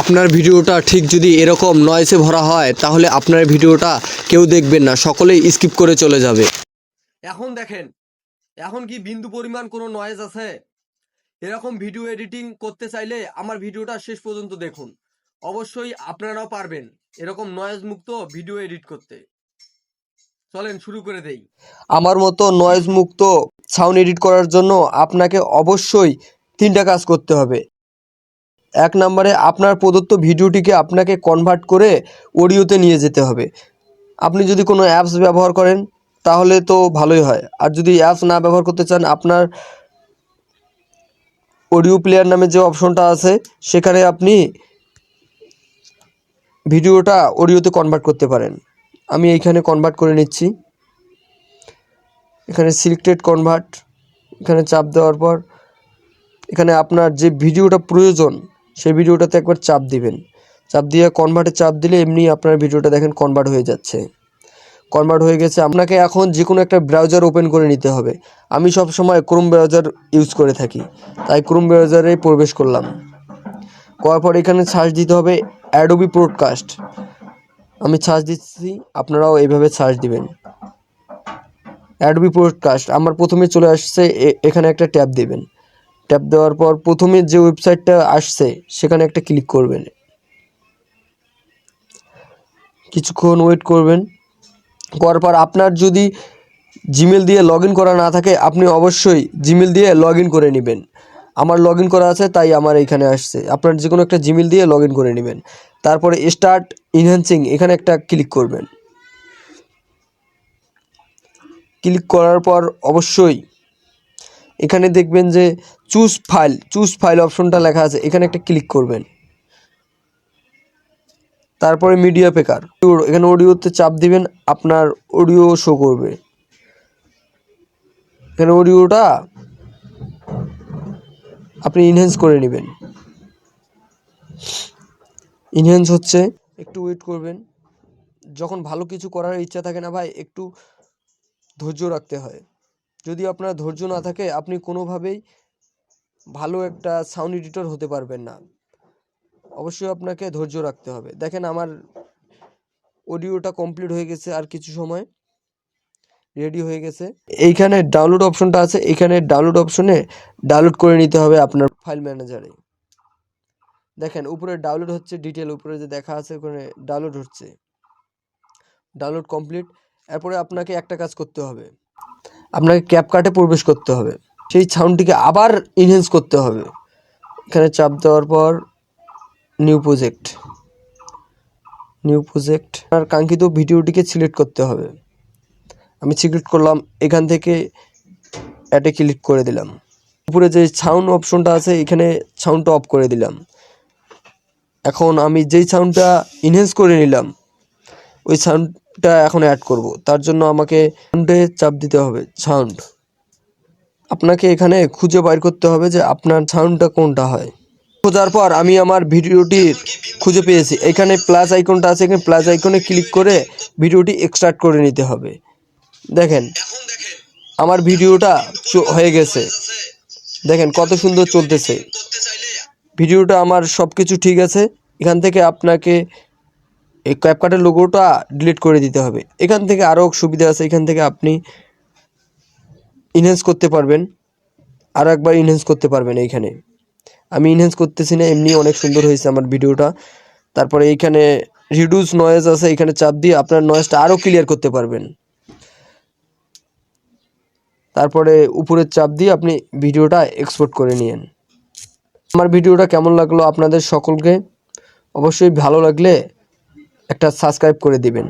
আপনার ভিডিওটা ঠিক যদি এরকম নয়েসে ভরা হয় তাহলে আপনার ভিডিওটা কেউ দেখবেন না সকলেই স্কিপ করে চলে যাবে। এখন দেখেন এখন কি বিন্দু পরিমাণ কোনো নয়েজ আছে? এরকম ভিডিও এডিটিং করতে চাইলে আমার ভিডিওটা শেষ পর্যন্ত দেখুন। অবশ্যই আপনারাও পারবেন এরকম নয়েজ মুক্ত ভিডিও এডিট করতে। চলেন শুরু করে দেই। আমার মতো নয়েজ মুক্ত সাউন্ড এডিট করার জন্য আপনাকে অবশ্যই তিনটা কাজ করতে হবে। এক নম্বরে আপনার প্রদত্ত ভিডিওটিকে আপনাকে কনভার্ট করে অডিওতে নিয়ে যেতে হবে। আপনি যদি কোনো অ্যাপস ব্যবহার করেন, তাহলে তো ভালোই হয়। আর যদি অ্যাপস না ব্যবহার করতে চান, আপনার অডিও প্লেয়ার নামে যে অপশনটা আছে, সেখানে আপনি ভিডিওটা অডিওতে কনভার্ট করতে পারেন। আমি এইখানে কনভার্ট করে নিচ্ছি। এখানে সিলেক্টেড কনভার্ট এখানে চাপ দেওয়ার পর, এখানে আপনার যে ভিডিওটা প্রয়োজন সেই ভিডিওটাতে একবার চাপ দিবেন। চাপ দিয়ে কনভার্টে চাপ দিলে এমনি আপনার ভিডিওটা দেখেন কনভার্ট হয়ে যাচ্ছে। কনভার্ট হয়ে গেছে। আপনাকে এখন যে কোনো একটা ব্রাউজার ওপেন করে নিতে হবে। আমি সব সময় ক্রোম ব্রাউজার ইউজ করে থাকি। তাই ক্রোম ব্রাউজারে প্রবেশ করলাম। করার পর এখানে সার্চ দিতে হবে অ্যাডোবি প্রডকাস্ট আমি সার্চ দিচ্ছি। আপনারাও এইভাবে সার্চ দিবেন। অ্যাডোবি প্রডকাস্ট আমার প্রথমে চলে আসছে এখানে একটা ট্যাব দিবেন। ট্যাপ দেওয়ার পর প্রথমে যে ওয়েবসাইটটা আসছে, সেখানে একটা ক্লিক করবেন। কিছুক্ষণ ওয়েট করবেন। করার পর আপনার যদি জিমেল দিয়ে লগ করা না থাকে, আপনি অবশ্যই জিমেল দিয়ে লগ করে নেবেন। আমার লগ করা আছে, তাই আমার এখানে আসছে। আপনার যে কোনো একটা জিমেল দিয়ে লগ করে নেবেন। তারপরে স্টার্ট ইনহ্যান্সিং, এখানে একটা ক্লিক করবেন। ক্লিক করার পর অবশ্যই এখানে দেখবেন যে চুজ ফাইল চুজ ফাইল অপশনটা লেখা আছে, এখানে একটা ক্লিক করবেন। তারপরে মিডিয়া পেকার এখানে অডিওতে চাপ দিবেন, আপনার অডিও শো করবে। এখানে অডিওটা আপনি ইনহ্যান্স করে নেবেন। ইনহ্যান্স হচ্ছে, একটু ওয়েট করবেন। যখন ভালো কিছু করার ইচ্ছা থাকে না ভাই, একটু ধৈর্য রাখতে হয়। যদি আপনার ধৈর্য না থাকে, আপনি কোনোভাবেই ভালো একটা সাউন্ড এডিটর হতে পারবেন না। অবশ্যই আপনাকে ধৈর্য রাখতে হবে। দেখেন আমার অডিওটা কমপ্লিট হয়ে গেছে আর কিছু সময় রেডি হয়ে গেছে। এইখানে ডাউনলোড অপশনটা আছে। এখানে ডাউনলোড অপশনে ডাউনলোড করে নিতে হবে আপনার ফাইল ম্যানেজারে দেখেন, উপরে ডাউনলোড হচ্ছে ডিটেল উপরে যে দেখা আছে, ওখানে ডাউনলোড হচ্ছে। ডাউনলোড কমপ্লিট এরপরে আপনাকে একটা কাজ করতে হবে। আপনাকে ক্যাপকাটে প্রবেশ করতে হবে। সেই সাউন্ডটিকে আবার ইনহেন্স করতে হবে। এখানে চাপ দেওয়ার পর নিউ প্রজেক্ট নিউ প্রজেক্ট আর কাঙ্ক্ষিত ভিডিওটিকে সিলেক্ট করতে হবে। আমি সিলেক্ট করলাম, এখান থেকে অ্যাডে ক্লিক করে দিলাম। উপরে যে সাউন্ড অপশনটা আছে, এখানে সাউন্ডটা অফ করে দিলাম। এখন আমি যেই সাউন্ডটা ইনহেন্স করে নিলাম, ওই সাউন্ডটা এখন অ্যাড করব। তার জন্য আমাকে সাউন্ডে চাপ দিতে হবে সাউন্ড আপনাকে এখানে খুঁজে বাইর করতে হবে যে আপনার সাউন্ডটা কোনটা হয়। খোঁজার পর আমি আমার ভিডিওটি খুঁজে পেয়েছি। এখানে প্লাস আইকনটা আছে, এখানে প্লাস আইকনে ক্লিক করে ভিডিওটি এক্সট্রাক্ট করে নিতে হবে। দেখেন, আমার ভিডিওটা হয়ে গেছে। দেখেন কত সুন্দর চলতেছে। ভিডিওটা আমার সব কিছু ঠিক আছে। এখান থেকে আপনাকে এই ক্যাপকাটের লোগোটা ডিলিট করে দিতে হবে। এখান থেকে আরও সুবিধা আছে, এখান থেকে আপনি ইনহেন্স করতে পারবেন। আরও একবার ইনহেন্স করতে পারবেন এইখানে। আমি ইনহেন্স করতেছি না, এমনি অনেক সুন্দর হয়েছে আমার ভিডিওটা তারপরে এইখানে রিডিউস নয়েজ আছে, এখানে চাপ দিয়ে আপনার নয়েজটা আরও ক্লিয়ার করতে পারবেন। তারপরে উপরের চাপ দিয়ে আপনি ভিডিওটা এক্সপোর্ট করে নিয়েন। আমার ভিডিওটা কেমন লাগল আপনাদের সকলকে? অবশ্যই ভালো লাগলে একটা সাবস্ক্রাইব করে দিবেন।